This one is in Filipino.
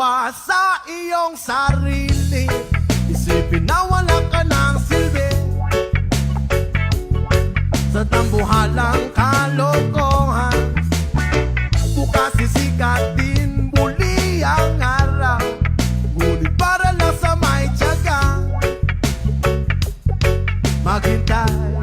awa sa iyong sarili. Isipin na wala ka ng silbi Sa tambuhalang kalokohan. Bukas isikat din muli ang araw. Ngunit para lang sa may tiyaga Maghintay